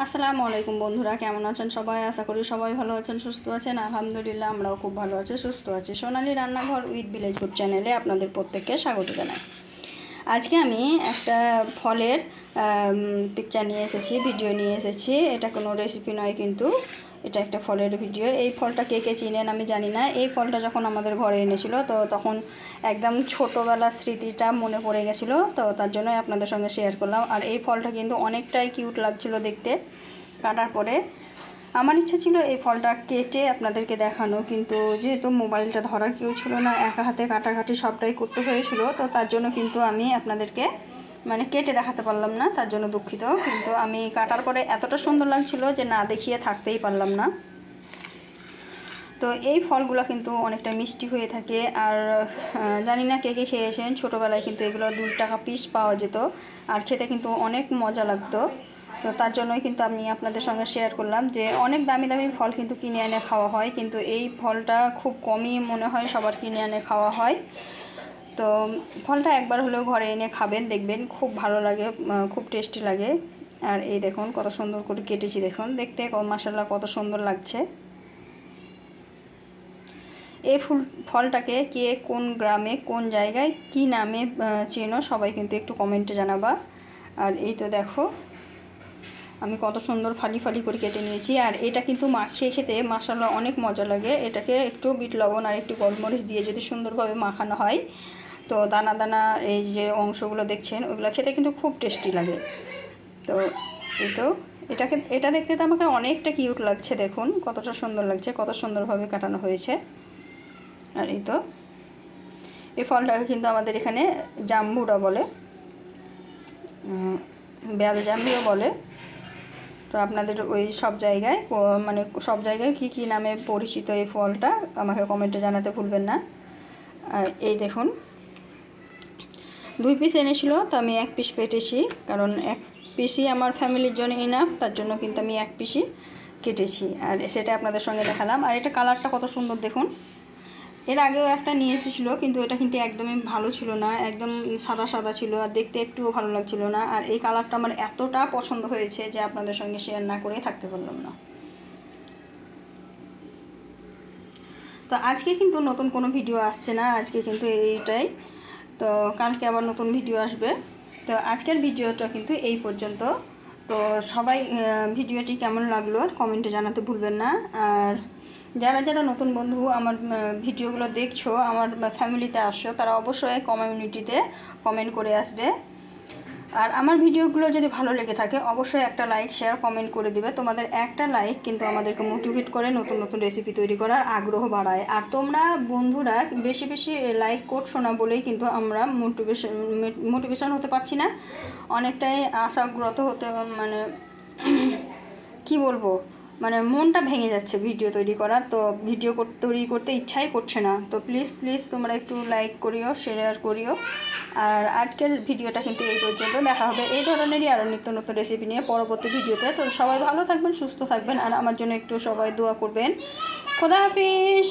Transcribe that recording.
আসসালামু আলাইকুম বন্ধুরা, কেমন আছেন সবাই? আশা করি সবাই ভালো আছেন, সুস্থ আছেন। আলহামদুলিল্লাহ, আমরাও খুব ভালো আছি, সুস্থ আছি। সোনালি রান্নাঘর উইথ ভিলেজ ফুড চ্যানেলে আপনাদের প্রত্যেককে স্বাগত জানাই। আজকে আমি একটা ফলের পিকচার নিয়ে এসেছি ভিডিও নিয়ে এসেছি। এটা কোনো রেসিপি নয় কিন্তু। এটা একটা ফলের ভিডিও। এই ফলটা কে কে চিনেন আমি জানি না। এই ফলটা যখন আমাদের ঘরে এনেছিল, তো তখন একদম ছোটোবেলার স্মৃতিটা মনে পড়ে গেছিল, তো তার জন্যই আপনাদের সঙ্গে শেয়ার করলাম। আর এই ফলটা কিন্তু অনেকটাই কিউট লাগছিল দেখতে। কাটার পরে আমার ইচ্ছা ছিল এই ফলটা কেটে আপনাদেরকে দেখানো, কিন্তু যেহেতু মোবাইলটা ধরার কেউ ছিল না, একা হাতে কাটাকাটি সবটাই করতে হয়েছিল, তো তার জন্য কিন্তু আমি আপনাদেরকে মানে কেটে দেখাতে পারলাম না, তার জন্য দুঃখিত। কিন্তু আমি কাটার পরে এতটা সুন্দর লাগছিল যে না দেখিয়ে থাকতেই পারলাম না। তো এই ফলগুলো কিন্তু অনেকটা মিষ্টি হয়ে থাকে। আর জানি না কে কে খেয়েছেন, ছোটোবেলায় কিন্তু এগুলো দুই টাকা পিস পাওয়া যেত। আর খেতে কিন্তু অনেক মজা লাগতো। তো তার জন্যই কিন্তু আমি আপনাদের সঙ্গে শেয়ার করলাম যে অনেক দামি দামি ফল কিন্তু কিনে এনে খাওয়া হয়। কিন্তু এই ফলটা খুব কমই মনে হয় সবার কিনে এনে খাওয়া হয়। তো ফলটা একবার হলেও ঘরে এনে খাবেন, দেখবেন খুব ভালো লাগে খুব টেস্টি লাগে। আর এই দেখুন কত সুন্দর করে কেটেছি দেখুন, দেখতে মাসাল্লাহ কত সুন্দর লাগছে। এই ফুল, ফলটাকে কে কোন গ্রামে, কোন জায়গায়, কি নামে চেনো সবাই কিন্তু একটু কমেন্টে জানাবা। আর এই তো দেখো আমি কত সুন্দর ফালি ফালি করে কেটে নিয়েছি। আর এটা কিন্তু মাখিয়ে খেতে মাসাল্লা অনেক মজা লাগে। এটাকে একটু বিট লবণ আর একটু গোলমরিচ দিয়ে যদি সুন্দরভাবে মাখানো হয়, তো দানা দানা এই যে অংশগুলো দেখছেন, ওগুলো খেতে কিন্তু খুব টেস্টি লাগে। তো এই তো এটাকে এটা দেখতে তো আমাকে অনেকটা কিউট লাগছে, দেখুন। কতটা সুন্দর লাগছে, কত সুন্দরভাবে কাটানো হয়েছে। আর এই তো, এই ফলটাকে কিন্তু আমাদের এখানে জাম্বুরা বলে বেল জাম্বিও বলে। তো আপনাদের ওই সব জায়গায় মানে সব জায়গায় কি কি নামে পরিচিত এই ফলটা আমাকে কমেন্টে জানাতে ভুলবেন না। এই দেখুন, দুই পিস এনেছিল, তো আমি এক পিস কেটেছি, কারণ এক পিসই আমার ফ্যামিলির জন্য এনাফ তার জন্য কিন্তু আমি এক পিসই কেটেছি। আর সেটা আপনাদের সঙ্গে দেখালাম। আর এটা কালারটা কত সুন্দর দেখুন। এর আগেও একটা নিয়ে এসেছিল, কিন্তু এটা কিন্তু একদমই ভালো ছিল না, একদম সাদা সাদা ছিল আর দেখতে একটুও ভালো লাগছিল না। আর এই কালারটা আমার এতটা পছন্দ হয়েছে যে আপনাদের সঙ্গে শেয়ার না করে থাকতে পারলাম না। তো আজকে কিন্তু নতুন কোনো ভিডিও আসছে না, আজকে কিন্তু এইটাই। তো কালকে আবার নতুন ভিডিও আসবে। তো আজকের ভিডিওটা কিন্তু এই পর্যন্ত। তো সবাই ভিডিওটি কেমন লাগল কমেন্টে জানাতে ভুলবেন না। আর যারা যারা নতুন বন্ধু আমার ভিডিওগুলো দেখছ, আমার ফ্যামিলিতে আসছো, তারা অবশ্যই কমিউনিটিতে কমেন্ট করে আসবে। আর আমার ভিডিওগুলো যদি ভালো লেগে থাকে, অবশ্যই একটা লাইক শেয়ার কমেন্ট করে দিবে। তোমাদের একটা লাইক কিন্তু আমাদেরকে মোটিভেট করে নতুন নতুন রেসিপি তৈরি করার আগ্রহ বাড়ায়। আর তোমরা বন্ধুরা বেশি বেশি লাইক করছ না বলেই কিন্তু আমরা মোটিভেশন মোটিভেশন হতে পারছি না। অনেকটাই আশাগ্রত হতে মানে কি বলব? মানে মনটা ভেঙে যাচ্ছে ভিডিও তৈরি করা তো ভিডিও তৈরি করতে ইচ্ছাই করছে না। তো প্লিজ প্লিজ তোমরা একটু লাইক করিও শেয়ার করিও। আর আজকের ভিডিওটা কিন্তু এই পর্যন্ত। দেখা হবে এই ধরনেরই আরও নিত্য নতুন রেসিপি নিয়ে পরবর্তী ভিডিওতে। তো সবাই ভালো থাকবেন, সুস্থ থাকবেন। আর আমার জন্য একটু সবাই দোয়া করবেন। খোদা হাফিজ!